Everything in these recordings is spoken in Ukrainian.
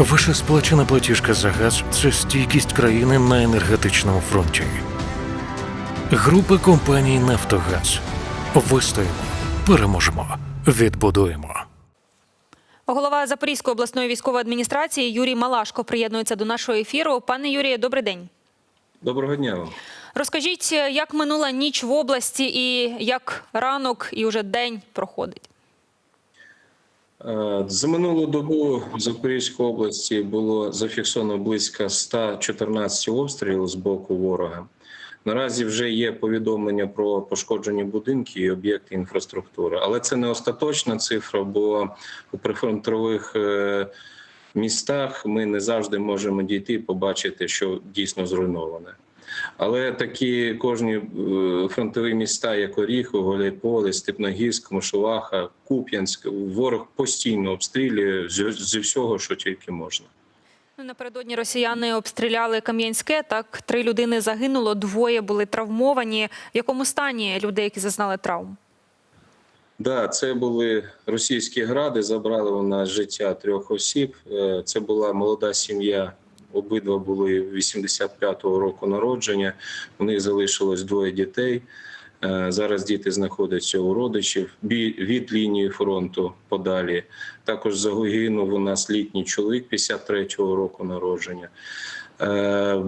Ваша сплачена платіжка за газ це стійкість країни на енергетичному фронті. Група компаній Нафтогаз. Вистоїмо, переможемо, відбудуємо. Голова Запорізької обласної військової адміністрації Юрій Малашко приєднується до нашого ефіру. Пане Юрію, добрий день. Доброго дня вам. Розкажіть, як минула ніч в області і як ранок і вже день проходить? Е, За минулу добу в Запорізькій області було зафіксовано близько 114 обстрілів з боку ворога. Наразі вже є повідомлення про пошкоджені будинки і об'єкти інфраструктури, але це не остаточна цифра, бо у прифронтових е, містах ми не завжди можемо дійти і побачити, що дійсно зруйноване. Але такі кожні е, фронтові міста, як Оріхов, Гуляйполе, Степногірськ, Мошуваха, Куп'янськ, ворог постійно обстрілює зі всього, що тільки можна. Ну, Напередодні росіяни обстріляли Кам'янське. Так, три людини загинуло, двоє були травмовані. В якому стані люди, які зазнали травм? Да, це були російські гради. Забрали у нас життя трьох осіб. Е, Це була молода сім'я. Обидва були 85-го року народження. У них залишилось двоє дітей. Е, Зараз діти знаходяться у родичів від лінії фронту подалі. Також загинув у нас літній чоловік 53-го року народження. Е,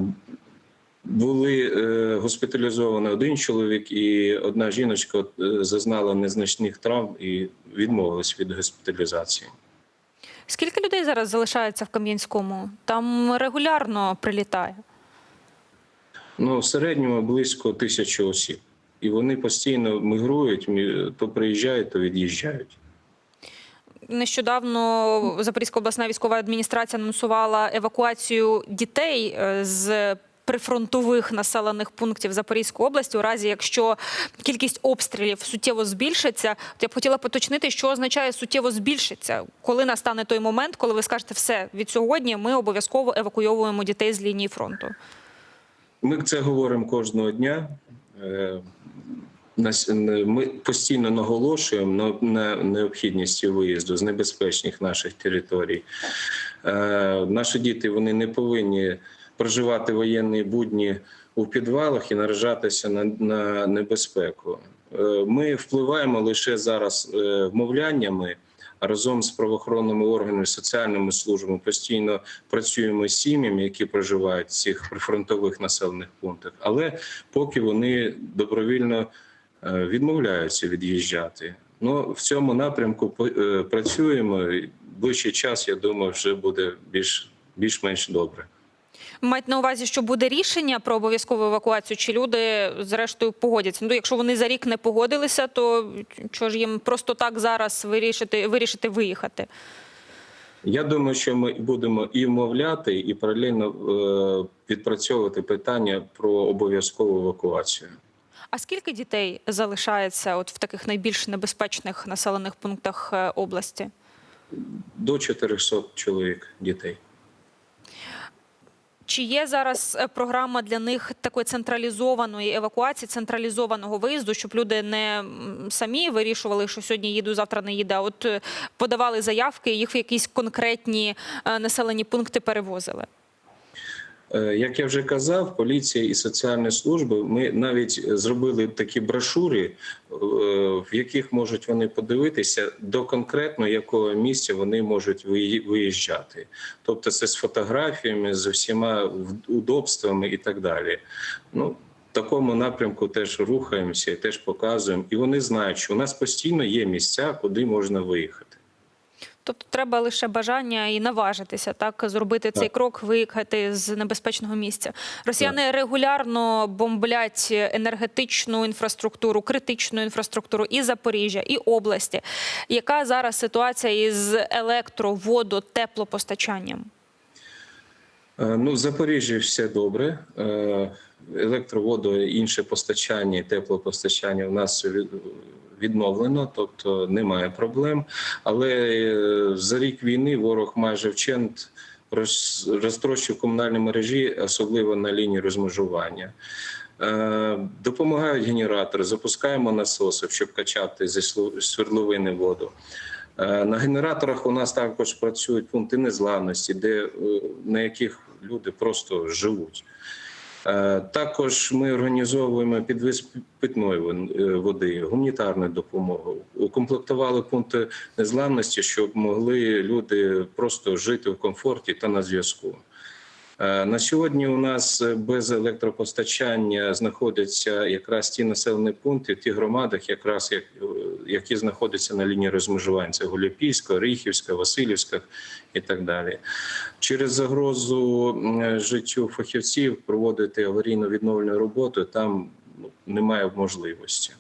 були е, госпіталізовані один чоловік і одна жіночка зазнала незначних травм і відмовилась від госпіталізації. Скільки людей зараз залишається в Кам'янському? Там регулярно прилітає. Ну, в середньому близько тисячі осіб. І вони постійно мігрують, то приїжджають, то від'їжджають. Нещодавно Запорізька обласна військова адміністрація анонсувала евакуацію дітей е, з прифронтових населених пунктів Запорізької області, у разі якщо кількість обстрілів суттєво збільшиться. От я б хотіла поточнити, що означає суттєво збільшиться, коли настане той момент, коли ви скажете, все від сьогодні ми обов'язково евакуйовуємо дітей з лінії фронту. Ми це говоримо кожного дня. Е, Ми постійно наголошуємо на- необхідності виїзду з небезпечних наших територій. Е, Наші діти вони не повинні проживати воєнні будні у підвалах і наражатися на, на небезпеку. Е, Ми впливаємо лише зараз е, вмовляннями. Разом з правоохоронними органами, соціальними службами постійно працюємо з сім'ями, які проживають в цих прифронтових населених пунктах, але поки вони добровільно е, відмовляються від'їжджати. Ну в цьому напрямку працюємо. Ближчий час, я думаю, вже буде більш більш-менш добре. Мають на увазі, що буде рішення про обов'язкову евакуацію, чи люди зрештою погодяться? Ну, якщо вони за рік не погодилися, то що ж їм просто так зараз вирішити, вирішити виїхати? Я думаю, що ми будемо і вмовляти, і паралельно е, відпрацьовувати питання про обов'язкову евакуацію. А скільки дітей залишається от в таких найбільш небезпечних населених пунктах е, області? До 400 чоловік дітей. Чи є зараз е, програма для них такої централізованої евакуації, централізованого виїзду, щоб люди не самі вирішували, що сьогодні їду, завтра не їду, а от е, подавали заявки, їх в якісь конкретні е, населені пункти перевозили? Як я вже казав, поліція і соціальні служби ми навіть зробили такі брошури, в яких можуть вони подивитися до конкретно якого місця вони можуть виї- виїжджати. Тобто, це з фотографіями, з усіма удобствами і так далі. Ну в такому напрямку теж рухаємося і теж показуємо. І вони знають, що у нас постійно є місця, куди можна виїхати. Тобто треба лише бажання і наважитися, так зробити цей крок, виїхати з небезпечного місця. Росіяни регулярно бомблять енергетичну інфраструктуру, критичну інфраструктуру і Запоріжжя, і області. Яка зараз ситуація із електро, водо, теплопостачанням? Е, Ну, в Запоріжжі все добре. Електроводу, інше постачання, і теплопостачання в нас відновлено, тобто немає проблем. Але е, за рік війни ворог майже вчент роз- розтрощив комунальні мережі, особливо на лінії розмежування. Е, Допомагають генератори, запускаємо насоси, щоб качати зі свердловини воду. Е, На генераторах у нас також працюють пункти незламності, де, на яких люди просто живуть. Е, Також ми організовуємо підвіз питної е, води, гуманітарну допомогу, укомплектували пункти незламності, щоб могли люди просто жити в комфорті та на зв'язку. Е, На сьогодні у нас е, без електропостачання знаходяться якраз ті населені пункти, тих громадах, якраз е, які знаходяться на лінії розмежування. Це Гуляпільська, Оріхівська, Васильівська і так далі. Через загрозу життю фахівців проводити аварійно відновлення роботи там ну, немає можливості.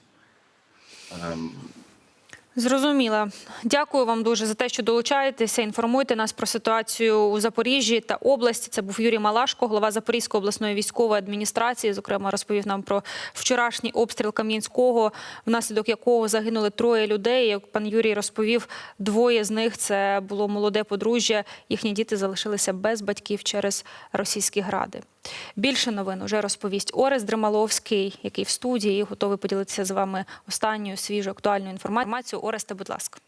Зрозуміла. Дякую вам дуже за те, що долучаєтеся. Інформуйте нас про ситуацію у Запоріжжі та області. Це був Юрій Малашко, голова Запорізької обласної військової адміністрації. Зокрема, розповів нам про вчорашній обстріл Кам'янського, внаслідок якого загинули троє людей. Як пан Юрій розповів, двоє з них це було молоде подружжя. Їхні діти залишилися без батьків через російські гради. Більше новин уже розповість Орес Дремаловський, який в студії готовий поділитися з вами останньою свіжою актуальною інформацією. Оресте, будь ласка.